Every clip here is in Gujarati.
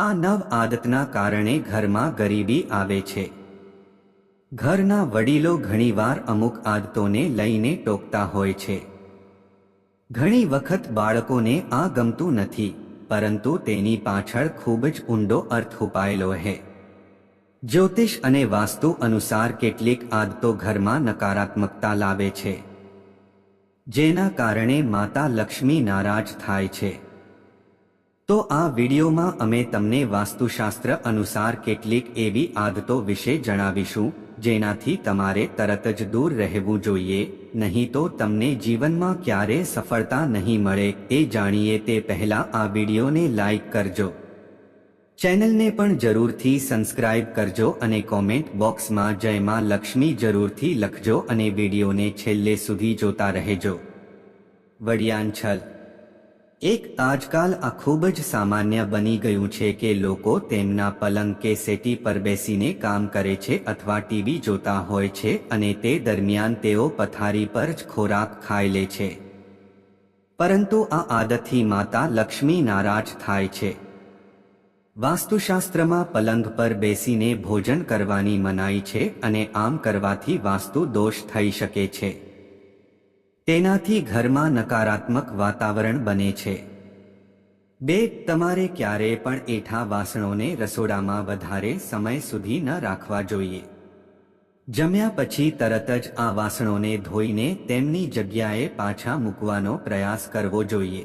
આ નવ આદતના કારણે ઘરમાં ગરીબી આવે છે. ઘરના વડીલો ઘણીવાર અમુક આદતોને લઈને ટોકતા હોય છે. ઘણી વખત બાળકોને આ ગમતું નથી, પરંતુ તેની પાછળ ખૂબ જ ઊંડો અર્થ છુપાયેલો છે જ્યોતિષ અને વાસ્તુ અનુસાર કેટલીક આદતો ઘરમાં નકારાત્મકતા લાવે છે. જેના કારણે માતા લક્ષ્મી નારાજ થાય છે. તો આ વિડીયોમાં અમે તમને વાસ્તુશાસ્ત્ર અનુસાર કેટલીક એવી આદતો વિશે જણાવીશું, જેનાથી તમારે તરત જ દૂર રહેવું જોઈએ, નહીં તો તમને જીવનમાં ક્યારે સફળતા નહીં મળે, એ જાણીએ તે પહેલા આ વિડીયોને લાઈક કરજો. ચેનલને પણ જરૂરથી સબસ્ક્રાઇબ કરજો અને કોમેન્ટ બોક્સમાં જય માં લક્ષ્મી જરૂરથી લખજો અને વિડીયોને છેલ્લે સુધી જોતા રહેજો. વડિયાંછલ એક આજકાલ આ ખૂબ જ સામાન્ય બની ગયું છે કે લોકો તેમના પલંગ કે સેટી પર બેસીને કામ કરે છે અથવા ટીવી જોતા હોય છે અને તે દરમિયાન તેઓ પથારી પર જ ખોરાક ખાઈ લે છે. પરંતુ આ આદતથી માતા લક્ષ્મી નારાજ થાય છે. વાસ્તુશાસ્ત્રમાં પલંગ પર બેસીને ભોજન કરવાની મનાઈ છે અને આમ કરવાથી વાસ્તુ દોષ થઈ શકે છે. તેનાથી ઘરમાં નકારાત્મક વાતાવરણ બને છે. બે તમારે ક્યારેય પણ એઠા વાસણોને રસોડામાં વધારે સમય સુધી ન રાખવા જોઈએ. જમ્યા પછી તરત જ આ વાસણોને ધોઈને તેમની જગ્યાએ પાછા મૂકવાનો પ્રયાસ કરવો જોઈએ.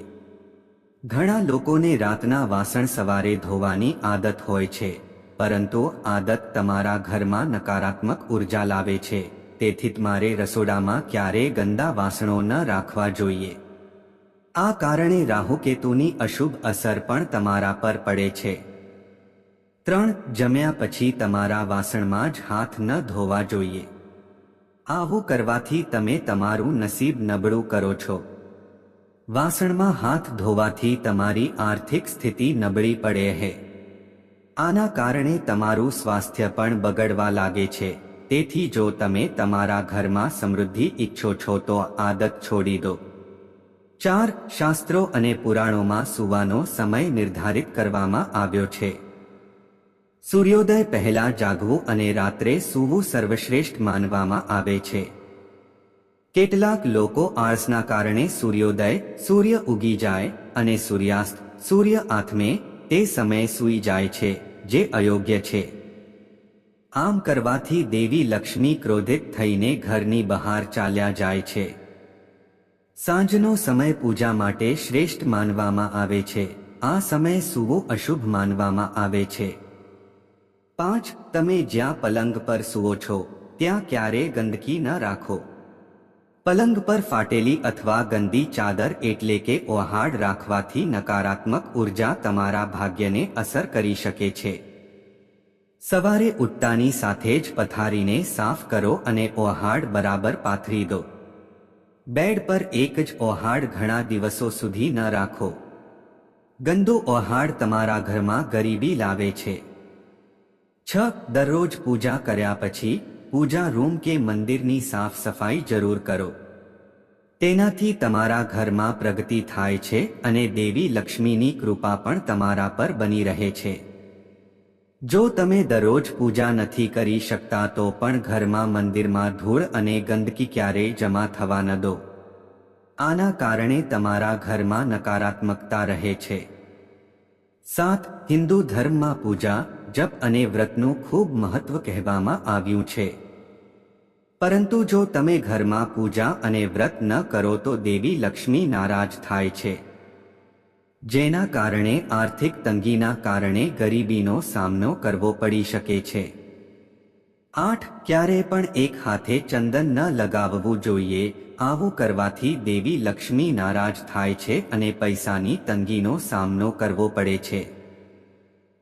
ઘણા લોકોને રાતના વાસણ સવારે ધોવાની આદત હોય છે, પરંતુ આદત તમારા ઘરમાં નકારાત્મક ઊર્જા લાવે છે. તેથી તમારે રસોડામાં ક્યારેય ગંદા વાસણો ન રાખવા જોઈએ. આ કારણે રાહુકેતુની અશુભ અસર પણ તમારા પર પડે છે. ત્રણ, જમ્યા પછી તમારા વાસણમાં જ હાથ ન ધોવા જોઈએ. આવું કરવાથી તમે તમારું નસીબ નબળું કરો છો. વાસણમાં હાથ ધોવાથી તમારી આર્થિક સ્થિતિ નબળી પડે છે આના કારણે તમારું સ્વાસ્થ્ય પણ બગડવા લાગે છે. તેથી જો તમે તમારા ઘરમાં સમૃદ્ધિ ઈચ્છો છો તો આદત છોડી દો. ચાર, શાસ્ત્રો અને પુરાણોમાં સુવાનો સમય નિર્ધારિત કરવામાં આવ્યો છે. સૂર્યોદય પહેલા જાગવું અને રાત્રે સૂવું સર્વશ્રેષ્ઠ માનવામાં આવે છે. કેટલાક લોકો આળસના કારણે સૂર્યોદય સૂર્ય ઉગી જાય અને સૂર્યાસ્ત સૂર્ય આથમે તે સમયે સૂઈ જાય છે, જે અયોગ્ય છે. આમ કરવાથી દેવી લક્ષ્મી ક્રોધિત થઈને ઘરની બહાર ચાલ્યા જાય છે. સાંજનો સમય પૂજા માટે શ્રેષ્ઠ માનવામાં આવે છે. આ સમય સૂવો અશુભ માનવામાં આવે છે. પાંચ, તમે જ્યાં પલંગ પર સૂવો છો, ત્યાં ક્યારે ગંદકી ન રાખો. પલંગ પર ફાટેલી અથવા ગંદી ચાદર એટલે કે ઓહાડ રાખવાથી નકારાત્મક ઊર્જા તમારા ભાગ્યને અસર કરી શકે છે. સવારે ઉઠતાની સાથે જ પથારીને સાફ કરો અને ઓહાડ બરાબર પાથરી દો. બેડ પર એક જ ઓહાડ ઘણા દિવસો સુધી ન રાખો. ગંદુ ઓહાડ તમારા ઘરમાં ગરીબી લાવે છે. છ, દરરોજ પૂજા કર્યા પછી પૂજા રૂમ કે મંદિરની સાફ સફાઈ જરૂર કરો. તેનાથી તમારા ઘરમાં પ્રગતિ થાય છે અને દેવી લક્ષ્મીની કૃપા પણ તમારા પર બની રહે છે. જો તમે દરરોજ પૂજા નથી કરી શકતા તો પણ ઘરમાં મંદિરમાં ધૂળ અને ગંદકી ક્યારેય જમા થવા ન દો. આના કારણે તમારા ઘરમાં નકારાત્મકતા રહે છે. સાત, હિન્દુ ધર્મમાં પૂજા, જપ અને વ્રતનું ખૂબ મહત્વ કહેવામાં આવ્યું છે. પરંતુ જો તમે ઘરમાં પૂજા અને વ્રત ન કરો તો દેવી લક્ષ્મી નારાજ થાય છે. જેના કારણે આર્થિક તંગીના કારણે ગરીબીનો સામનો કરવો પડી શકે છે. આઠ, ક્યારે પણ એક હાથે ચંદન ન લગાવવું જોઈએ, આવું કરવાથી દેવી લક્ષ્મી નારાજ થાય છે અને પૈસાની તંગીનો સામનો કરવો પડે છે.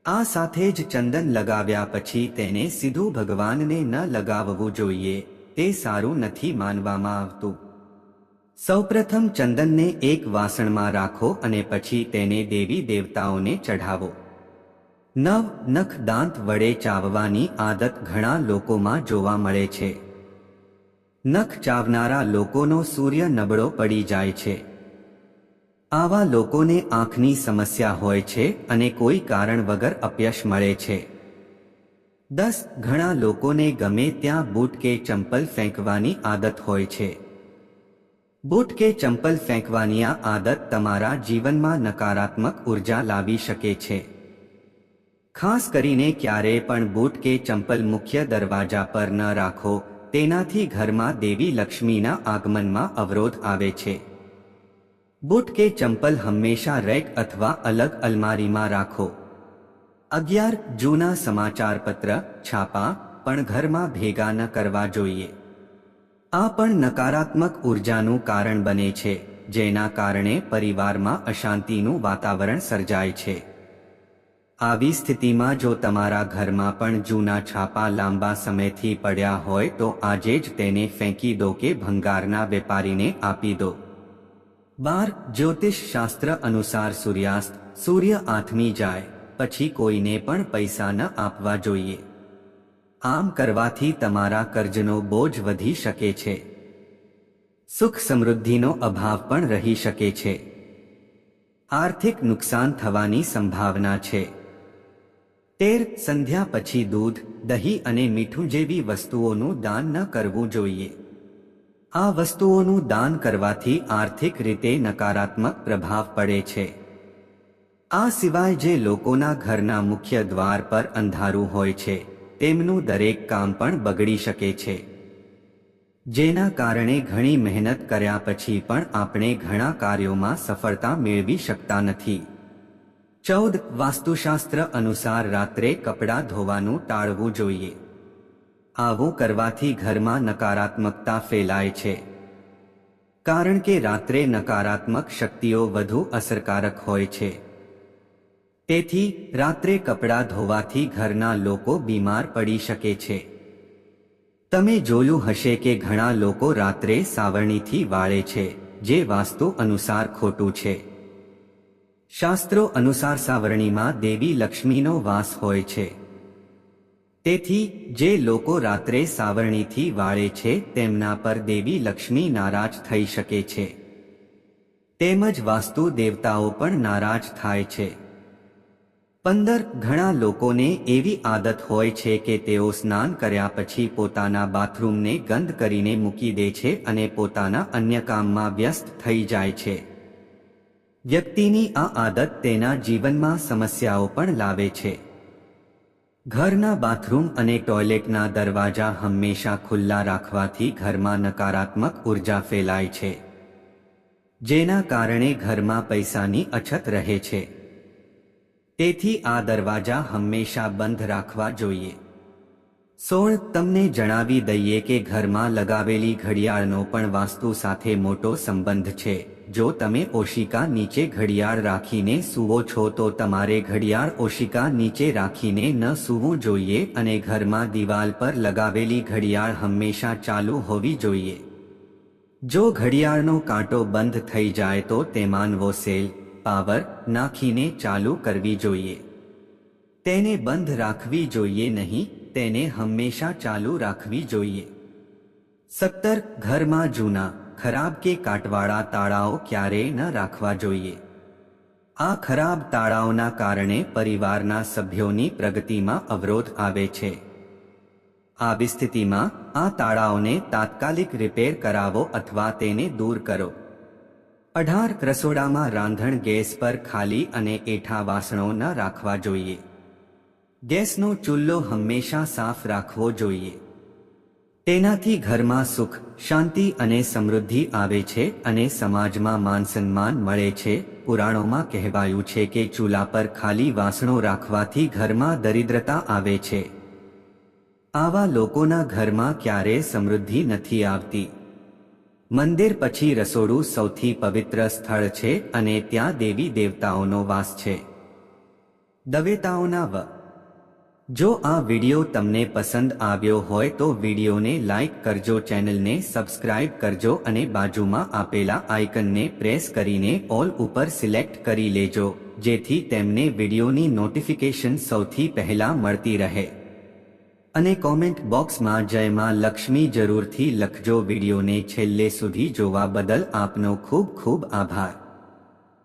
આ સાથે જ ચંદન લગાવ્યા પછી તેને સીધું ભગવાનને ન લગાવવું જોઈએ, તે સારું નથી માનવામાં આવતું. સૌપ્રથમ ચંદનને એક વાસણમાં રાખો અને પછી તેને દેવી દેવતાઓને ચઢાવો. નવ નખ દાંત વડે ચાવવાની આદત ઘણા લોકોમાં જોવા મળે છે. નખ ચાવનારા લોકોનો સૂર્ય નબળો પડી જાય છે. આવા લોકોને આંખની સમસ્યા હોય છે અને કોઈ કારણ વગર અપયશ મળે છે. દસ ઘણા લોકોને ગમે ત્યાં બૂટ કે ચંપલ ફેંકવાની આદત હોય છે. બૂટ કે ચંપલ ફેંકવાની આ આદત તમારા જીવનમાં નકારાત્મક ઊર્જા લાવી શકે છે. ખાસ કરીને ક્યારેય પણ બૂટ કે ચંપલ મુખ્ય દરવાજા પર ન રાખો, તેનાથી ઘરમાં દેવી લક્ષ્મીના આગમનમાં અવરોધ આવે છે. બૂટ કે ચંપલ હંમેશા રેક અથવા અલગ અલમારીમાં રાખો. અગિયાર, જૂના સમાચારપત્ર, છાપા, પણ ઘરમાં ભેગા ન કરવા જોઈએ. આ પણ નકારાત્મક ઉર્જાનું કારણ બને છે, જેના કારણે પરિવારમાં અશાંતિનું વાતાવરણ સર્જાય છે. આવી સ્થિતિમાં જો તમારા ઘરમાં પણ જૂના છાપા લાંબા સમયથી પડ્યા હોય તો આજે જ તેને ફેંકી દો કે ભંગારના વેપારીને આપી દો. બાર, જ્યોતિષ શાસ્ત્ર અનુસાર સૂર્યાસ્ત, સૂર્ય આથમી જાય, પછી કોઈને પણ પૈસા ન આપવા જોઈએ. આમ કરવાથી તમારા કર્જનો બોજ વધી શકે છે. સુખ સમૃદ્ધિનો અભાવ પણ રહી શકે છે. આર્થિક નુકસાન થવાની સંભાવના છે. તેર સંધ્યા પછી દૂધ, દહીં અને મીઠું જેવી વસ્તુઓનું દાન ન કરવું જોઈએ. આ વસ્તુઓનું દાન કરવાથી આર્થિક રીતે નકારાત્મક પ્રભાવ પડે છે. આ સિવાય જે લોકોના ઘરના મુખ્ય દ્વાર પર અંધારું હોય છે. તેમનું દરેક કામ પણ બગડી શકે છે. જેના કારણે ઘણી મહેનત કર્યા પછી પણ આપણે ઘણા કાર્યોમાં સફળતા મેળવી શકતા નથી. ચૌદ વાસ્તુશાસ્ત્ર અનુસાર રાત્રે કપડાં ધોવાનું ટાળવું જોઈએ. આવું કરવાથી ઘરમાં નકારાત્મકતા ફેલાય છે. કારણ કે રાત્રે નકારાત્મક શક્તિઓ વધુ અસરકારક હોય છે. તેથી રાત્રે કપડાં ધોવાથી ઘરના લોકો બીમાર પડી શકે છે. તમે જોયું હશે કે ઘણા લોકો રાત્રે સાવરણીથી વાળે છે, જે વાસ્તુ અનુસાર ખોટું છે. શાસ્ત્રો અનુસાર સાવરણીમાં દેવી લક્ષ્મીનો વાસ હોય છે. તેથી, જે લોકો રાત્રે સાવરણીથી વાળે છે, તેમના પર દેવી લક્ષ્મી નારાજ થઈ શકે છે. તેમજ વાસ્તુ દેવતાઓ પણ નારાજ થાય છે. પંદર ઘણા લોકોને એવી આદત હોય છે કે તેઓ સ્નાન કર્યા પછી પોતાના બાથરૂમને ગંદ કરીને મૂકી દે છે અને પોતાના અન્ય કામમાં વ્યસ્ત થઈ જાય છે. વ્યક્તિની આ આદત તેના જીવનમાં સમસ્યાઓ પણ લાવે છે. ઘરના બાથરૂમ અને ટોયલેટના દરવાજા હંમેશા ખુલ્લા રાખવાથી ઘરમાં નકારાત્મક ઊર્જા ફેલાય છે. જેના કારણે ઘરમાં પૈસાની અછત રહે છે. તેથી આ દરવાજા હંમેશા બંધ રાખવા જોઈએ. સોળ, તમને જણાવી દઈએ કે ઘરમાં લગાવેલી ઘડિયાળનો પણ વાસ્તુ સાથે મોટો સંબંધ છે. જો તમે ઓશિકા નીચે ઘડિયાળ રાખીને સૂવો છો તો તમારે ઘડિયાળ ઓશિકા નીચે રાખીને ન સૂવું જોઈએ અને ઘરમાં દિવાલ પર લગાવેલી ઘડિયાળ હંમેશા ચાલુ હોવી જોઈએ. જો ઘડિયાળનો કાંટો બંધ થઈ જાય તો તેમાં વોસેલ પાવર નાખીને ચાલુ કરવી જોઈએ. તેને બંધ રાખવી જોઈએ નહીં, તેને હંમેશા ચાલુ રાખવી જોઈએ. સત્તર, ઘરમાં જૂના, ખરાબ કે કાટવાળા તાળાઓ ક્યારેય ન રાખવા જોઈએ. આ ખરાબ તાળાઓના કારણે પરિવારના સભ્યોની પ્રગતિમાં અવરોધ આવે છે. આવી સ્થિતિમાં આ તાળાઓને તાત્કાલિક રિપેર કરાવો અથવા તેને દૂર કરો. અઢાર રસોડામાં રાંધણ ગેસ પર ખાલી અને એઠા વાસણો ન રાખવા જોઈએ. ગેસનો ચૂલ્લો હંમેશા સાફ રાખવો જોઈએ. તેનાથી ઘરમાં સુખ, શાંતિ અને સમૃદ્ધિ આવે છે અને સમાજમાં માન સન્માન મળે છે. પુરાણોમાં કહેવાયું છે કે ચૂલા પર ખાલી વાસણો રાખવાથી ઘરમાં દરિદ્રતા આવે છે. આવા લોકોના ઘરમાં ક્યારેય સમૃદ્ધિ નથી આવતી. મંદિર પછી રસોડું સૌથી પવિત્ર સ્થળ છે અને ત્યાં દેવી દેવતાઓનો વાસ છે. દવેતાઓના વ. જો આ વિડિયો તમને પસંદ આવ્યો હોય તો વિડિયોને લાઇક કરજો, ચેનલને સબસ્ક્રાઇબ કરજો અને બાજુમાં આપેલા આઇકનને પ્રેસ કરીને ઓલ ઉપર સિલેક્ટ કરી લેજો, જેથી તેમને વિડિયોની નોટિફિકેશન સૌથી પહેલા મળતી રહે. અને કોમેન્ટ બોક્સમાં જયમાં લક્ષ્મી જરૂરથી લખજો વિડિયોને છેલ્લે સુધી જોવા બદલ આપનો ખૂબ ખૂબ આભાર.